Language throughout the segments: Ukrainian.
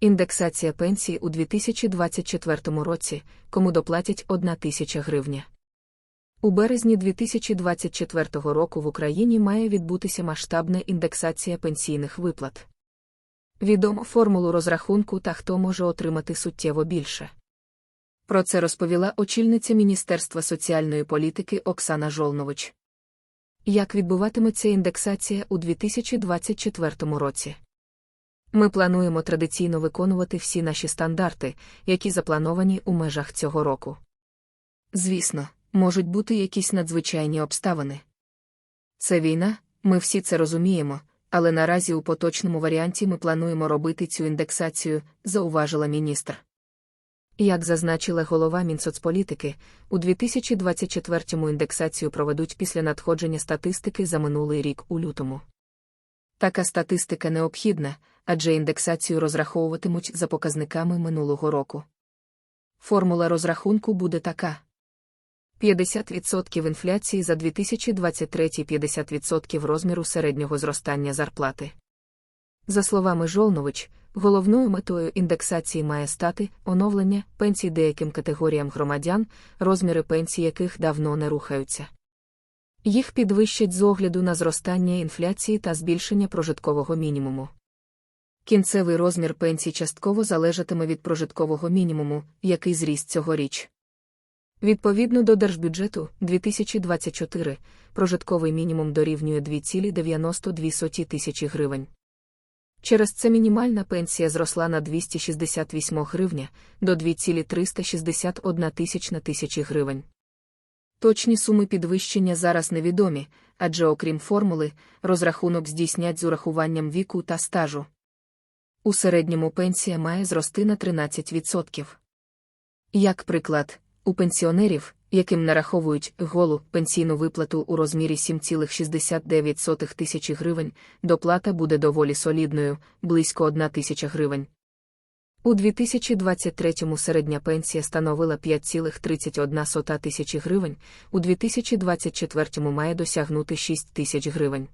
Індексація пенсії у 2024 році, кому доплатять 1 тисяча гривня. У березні 2024 року в Україні має відбутися масштабна індексація пенсійних виплат. Відомо формулу розрахунку та хто може отримати суттєво більше. Про це розповіла очільниця Міністерства соціальної політики Оксана Жолнович. Як відбуватиметься індексація у 2024 році? Ми плануємо традиційно виконувати всі наші стандарти, які заплановані у межах цього року. Звісно, можуть бути якісь надзвичайні обставини. Це війна, ми всі це розуміємо, але наразі у поточному варіанті ми плануємо робити цю індексацію, зауважила міністр. Як зазначила голова Мінсоцполітики, у 2024-му індексацію проведуть після надходження статистики за минулий рік у лютому. Така статистика необхідна, адже індексацію розраховуватимуть за показниками минулого року. Формула розрахунку буде така: 50% інфляції за 2023 50% розміру середнього зростання зарплати. За словами Жолнович, головною метою індексації має стати оновлення пенсій деяким категоріям громадян, розміри пенсій яких давно не рухаються. Їх підвищать з огляду на зростання інфляції та збільшення прожиткового мінімуму. Кінцевий розмір пенсій частково залежатиме від прожиткового мінімуму, який зріс цьогоріч. Відповідно до держбюджету 2024 прожитковий мінімум дорівнює 2,92 тисячі гривень. Через це мінімальна пенсія зросла на 268 гривня до 2,361 тисячна тисячі гривень. Точні суми підвищення зараз невідомі, адже окрім формули, розрахунок здійснять з урахуванням віку та стажу. У середньому пенсія має зрости на 13%. Як приклад, у пенсіонерів, яким нараховують голу пенсійну виплату у розмірі 7,69 тисячі гривень, доплата буде доволі солідною, близько 1 тисяча гривень. У 2023-му середня пенсія становила 5,31 тисячі гривень, у 2024-му має досягнути 6 тисяч гривень.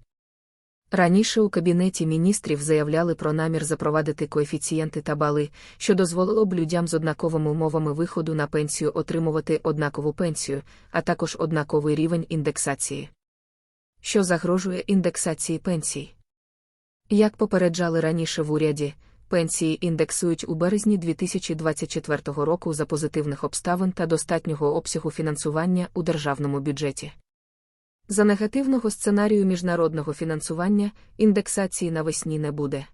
Раніше у Кабінеті міністрів заявляли про намір запровадити коефіцієнти та бали, що дозволило б людям з однаковими умовами виходу на пенсію отримувати однакову пенсію, а також однаковий рівень індексації. Що загрожує індексації пенсій? Як попереджали раніше в уряді, пенсії індексують у березні 2024 року за позитивних обставин та достатнього обсягу фінансування у державному бюджеті. За негативного сценарію міжнародного фінансування індексації навесні не буде.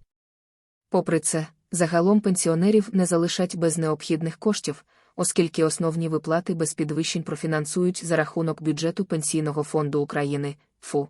Попри це, загалом пенсіонерів не залишать без необхідних коштів, оскільки основні виплати без підвищень профінансують за рахунок бюджету Пенсійного фонду України ФУ.